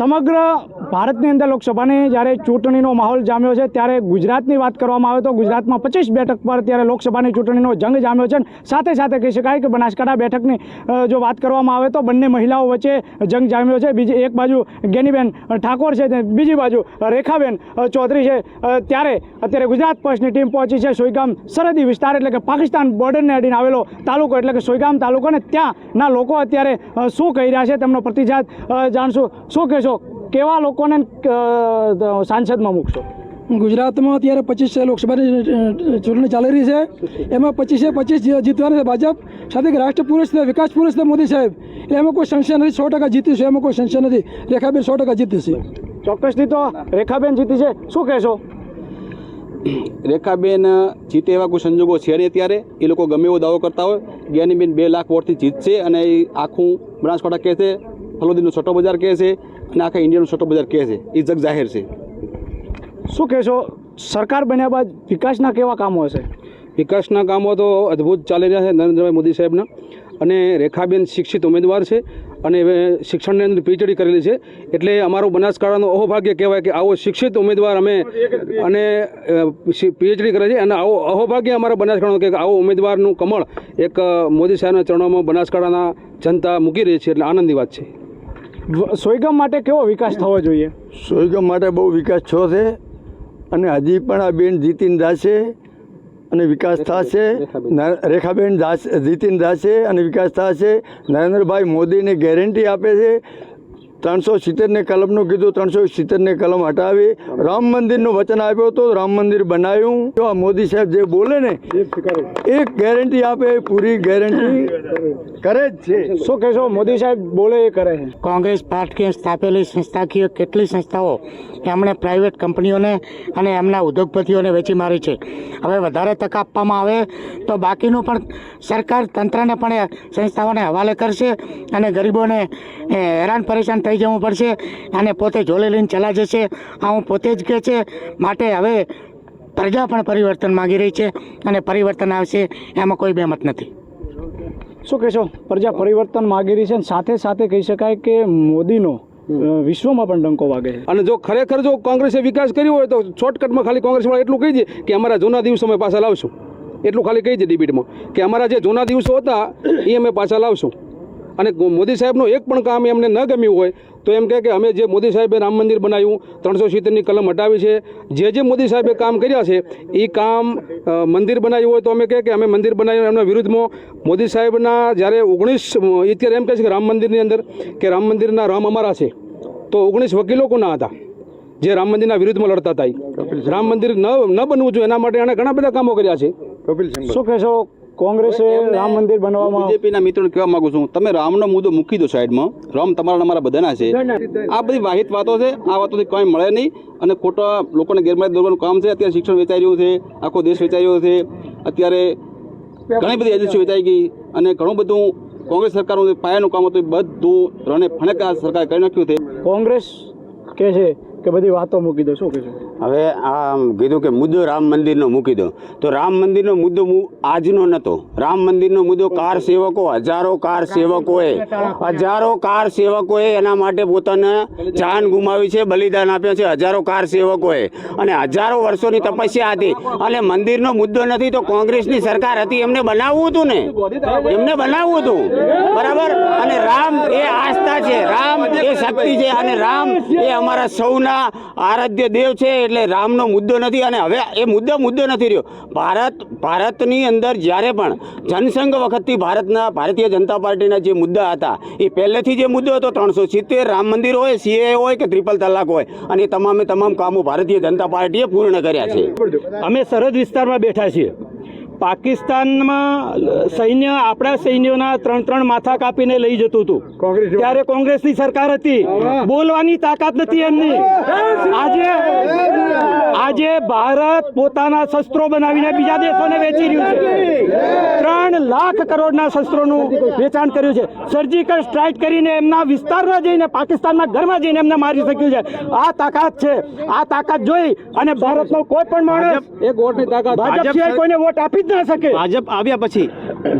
સમગ્ર ભારતની અંદર લોકસભાની જ્યારે ચૂંટણીનો માહોલ જામ્યો છે, ત્યારે ગુજરાતની વાત કરવામાં આવે તો ગુજરાતમાં પચીસ બેઠક પર ત્યારે લોકસભાની ચૂંટણીનો જંગ જામ્યો છે સાથે સાથે કહી શકાય કે બનાસકાંઠા બેઠકની જો વાત કરવામાં આવે તો બંને મહિલાઓ વચ્ચે જંગ જામ્યો છે. બીજી એક બાજુ ગેનીબેન ઠાકોર છે બીજી બાજુ રેખાબેન ચૌધરી છે. ત્યારે અત્યારે ગુજરાત પક્ષની ટીમ પહોંચી છે સોઈગામ સરહદી વિસ્તાર એટલે કે પાકિસ્તાન બોર્ડરને અડીને આવેલો તાલુકો એટલે કે સોઈગામ તાલુકો અને ત્યાંના લોકો અત્યારે શું કહી રહ્યા છે તેમનો પ્રતિસાદ જાણશું. શું કહેશો કેવા લોકોને સાંસદમાં મૂકશો? ગુજરાતમાં અત્યારે પચીસ લોકસભાની ચૂંટણી ચાલી રહી છે એમાં પચીસે પચીસ જીતવાની છે ભાજપ સાથે રાષ્ટ્ર પુરુષ છે વિકાસ પુરુષ છે મોદી સાહેબ. એટલે એમાં કોઈ સંશય નથી સો ટકા જીતીશું એમાં કોઈ સંશય નથી. રેખાબેન સો ટકા જીતીશું ચોક્કસથી તો રેખાબેન જીતી છે. શું કહેશો? રેખાબેન જીતે એવા કોઈ સંજોગો છે નહીં અત્યારે. એ લોકો ગમે એવો દાવો કરતા હોય. જ્ઞાનીબેન બે લાખ વોટથી જીતશે અને એ આખું બનાસકાંઠા કહે છે ફલોદીનું છોટો બજાર કહે છે. અને આખા ઇન્ડિયાનું સટ્ટો બજાર કહે છે એ જગ જાહેર છે. શું કહેશો સરકાર બન્યા બાદ વિકાસના કેવા કામો હશે? વિકાસના કામો તો અદ્ભુત ચાલી રહ્યા છે નરેન્દ્રભાઈ મોદી સાહેબના. અને રેખાબેન શિક્ષિત ઉમેદવાર છે અને હવે શિક્ષણની અંદર પીએચડી કરેલી છે. એટલે અમારું બનાસકાંઠાનું અહોભાગ્ય કહેવાય કે આવો શિક્ષિત ઉમેદવાર અમે અને પીએચડી કરે છે અને આવો અહોભાગ્ય અમારા બનાસકાંઠાનું કે આવો ઉમેદવારનું કમળ એક મોદી સાહેબના ચરણોમાં બનાસકાંઠાના જનતા મૂકી રહી છે એટલે આનંદની વાત છે. સોયગામ માટે કેવો વિકાસ થવો જોઈએ? સોયગામ માટે બહુ વિકાસ થયો છે અને હજી પણ આ બેન જીતીન દાસે અને વિકાસ થશે. રેખાબેન દાસ જીતીન દાસે અને વિકાસ થશે. નરેન્દ્રભાઈ મોદીને ગેરંટી આપે છે ત્રણસો સિત્તેરને કલમનું કીધું ત્રણસો સિત્તેરને કલમ હટાવી રામ મંદિરનું વચન આપ્યું હતું રામ મંદિર બનાવ્યું. જો આ મોદી સાહેબ જે બોલે ને એ ગેરંટી આપે એ પૂરી ગેરંટી કરે જ છે. શું કહેશો મોદી સાહેબ બોલે એ કરે છે? કોંગ્રેસ પાર્ટીએ સ્થાપેલી સંસ્થાકીય કેટલી સંસ્થાઓ એમણે પ્રાઇવેટ કંપનીઓને અને એમના ઉદ્યોગપતિઓને વેચી મારી છે. હવે વધારે તક આપવામાં આવે તો બાકીનું પણ સરકાર તંત્રને પણ એ સંસ્થાઓને હવાલે કરશે અને ગરીબોને એ, હેરાન પરેશાન થઈ જવું પડશે અને પોતે જોલે લઈને ચલા જશે. આ હું પોતે જ કહે છે માટે હવે પ્રજા પણ પરિવર્તન માગી રહી છે અને પરિવર્તન આવશે એમાં કોઈ બેમત નથી. શું કહેશો? પ્રજા પરિવર્તન માગી રહી છે અને સાથે સાથે કહી શકાય કે મોદીનો વિશ્વમાં પણ ડંકો વાગે છે. અને જો ખરેખર જો કોંગ્રેસે વિકાસ કર્યો હોય તો શોર્ટકટમાં ખાલી કોંગ્રેસવાળા એટલું કહી દે કે અમારા જૂના દિવસો અમે પાછા લાવશું. એટલું ખાલી કહી દે ડિબેટમાં કે અમારા જે જૂના દિવસો હતા એ અમે પાછા લાવશું. અને મોદી સાહેબનું એક પણ કામ એમને ન ગમ્યું હોય તો એમ કહે કે અમે જે મોદી સાહેબે રામ મંદિર બનાવ્યું ત્રણસો સિત્તેરની કલમ હટાવી છે જે જે મોદી સાહેબે કામ કર્યા છે એ કામ મંદિર બનાવ્યું હોય તો અમે કહે કે અમે મંદિર બનાવ્યું એમના વિરુદ્ધમાં. મોદી સાહેબના જ્યારે ઓગણીસ અત્યારે એમ કહે છે કે રામ મંદિરની અંદર કે રામ મંદિરના રામ અમારા છે તો ઓગણીસ વકીલો કોના હતા? જે રામ મંદિરના વિરુદ્ધમાં લડતા હતા રામ મંદિર ન ન બનવું જોઈએ એના માટે એણે ઘણા બધા કામો કર્યા છે. શું કહેશો? કોંગ્રેસે રામ મંદિર બનાવવામાં બીજેપીના મિત્રોને કહેવા માંગુ છું. તમે રામનો મુદ્દો મૂકી દો સાઈડમાં. રામ તમારા અમારા બધાના છે. આ બધી વાહિત વાતો છે. આ વાતોથી કંઈ મળે નહીં. અને ખોટા લોકોને ગેરમાર્ગે દોરવાનું કામ છે. અત્યારે શિક્ષણ વેચાઈ રહ્યું છે. આખો દેશ વેચાઈ રહ્યો છે. અત્યારે ઘણી બધી એજન્સીઓ વેચાઈ ગઈ. અને ઘણું બધું કોંગ્રેસ સરકારનું પાયાનું કામ હતું બધું રણે ફણેકા સરકારે કરી નાખ્યું છે. કોંગ્રેસ કહે છે? કે બધી વાતો મૂકી દો, શું કહેશો? હવે આ કીધું કે મુદ્દો રામ મંદિરનો મૂકી દો. તો રામ મંદિરનો મુદ્દો આજનો નહોતો રામ મંદિરનો મુદ્દો કાર સેવકો, હજારો કાર સેવકોએ, હજારો કાર સેવકોએ એના માટે પોતાને જાન ગુમાવી છે, બલિદાન આપ્યા છે, હજારો કાર સેવકોએ. અને હજારો વર્ષોની તપસ્યા હતી. અને મંદિરનો મુદ્દો નથી તો કોંગ્રેસની સરકાર હતી, એમને બનાવવું હતું ને? એમને બનાવવું હતું. બરાબર? અને રામ એ આસ્થા છે, રામ એ શક્તિ છે, અને રામ એ અમારા સૌના આરાધ્ય દેવ છે એટલે રામનો મુદ્દો નથી અને હવે એ મુદ્દો મુદ્દો નથી રહ્યો. ભારત, ભારતની અંદર જ્યારે પણ જનસંઘ વખતથી ભારતના, ભારતીય જનતા પાર્ટીના જે મુદ્દા હતા, એ પહેલેથી જે મુદ્દો હતો, ત્રણસો સિત્તેર રામ મંદિર હોય, સીએ હોય કે ત્રિપલ તલાક હોય, અને તમામે તમામ કામો ભારતીય જનતા પાર્ટીએ પૂર્ણ કર્યા છે. અમે સરહદ વિસ્તારમાં બેઠા છીએ. પાકિસ્તાનમાં સૈન્ય આપણા સૈન્યોના ત્રણ ત્રણ માથા કાપીને લઈ જતું હતું. ત્યારે કોંગ્રેસની સરકાર હતી. બોલવાની તાકાત નથી એમની. આજે આજે ભારત પોતાના શસ્ત્રો બનાવીને બીજા દેશોને વેચી રહ્યું છે. ત્રણ લાખ કરોડના શસ્ત્રોનું વેચાણ કર્યું છે. સર્જિકલ સ્ટ્રાઇક કરીને એમના વિસ્તારમાં જઈને પાકિસ્તાનના ઘરમાં જઈને એમને મારી શક્યું છે. આ તાકાત છે. આ તાકાત જોઈ અને ભારતનો કોઈ પણ માણસ એક વોટની તાકાત ભાજપ સિવાય કોઈને વોટ આપી જ ના શકે. ભાજપ આવ્યા પછી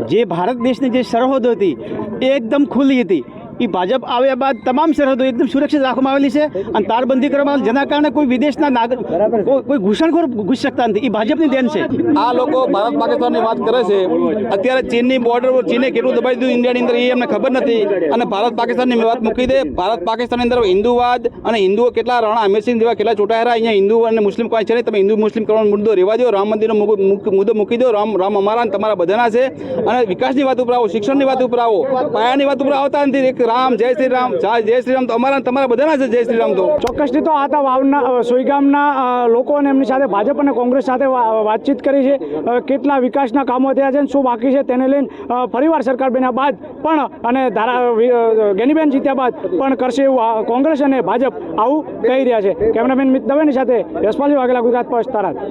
જે ભારત દેશની જે સરહદ હતી એ એકદમ ખુલ્લી હતી. એ ભાજપ આવ્યા બાદ તમામ સરહદો એકદમ સુરક્ષિત રાખવામાં આવેલી છે અને તારબંધી કરવામાં આવેલી, જેના કારણે કોઈ વિદેશના નાગરિક કોઈ- કોઈ ઘૂસણખોર ઘૂસી શકતા નથી. એ ભાજપની દેન છે. આ લોકો ભારત પાકિસ્તાનની વાત કરે છે. અત્યારે ચીનની બોર્ડર પર ચીને કેટલું દબાઈ દીધું ઇન્ડિયાની અંદર એ એમને ખબર નથી. અને ભારત પાકિસ્તાનની વાત મૂકી દે. ભારત પાકિસ્તાનની અંદર હિન્દુવાદ અને હિન્દુઓ કેટલા રાણા અમીરસિંહ જેવા કેટલા ચૂંટાયેલા અહીંયા હિન્દુ અને મુસ્લિમ કોઈ છે નહીં. તમે હિન્દુ મુસ્લિમ કરવાનો મુદ્દો રહેવા દો રામ મંદિરનો મુદ્દો મૂકી દો રામ રામ અમારા તમારા બધાના છે. અને વિકાસની વાત ઉપર આવો શિક્ષણની વાત ઉપર આવો. પાયાની વાત ઉપર આવતા નથી. એક રામ, જય શ્રી રામ, જય શ્રી રામ. તો અમારા તમારા બધાના છે, જય શ્રી રામ તો. ચોક્કસથી તો આ હતા વાવના સોઈગામના લોકો અને એમની સાથે ભાજપ અને કોંગ્રેસ સાથે વાતચીત કરી છે. કેટલા વિકાસના કામો થયા છે અને શું બાકી છે તેને લઈને ફરીવાર સરકાર બન્યા બાદ પણ, અને ધારા ગેનીબેન જીત્યા બાદ પણ કરશે એવું કોંગ્રેસ અને ભાજપ આવું કહી રહ્યા છે. કેમેરામેન મિત દવેની સાથે યશપાલજી વાઘેલા, ગુજરાત પોસ્ટ તારાજ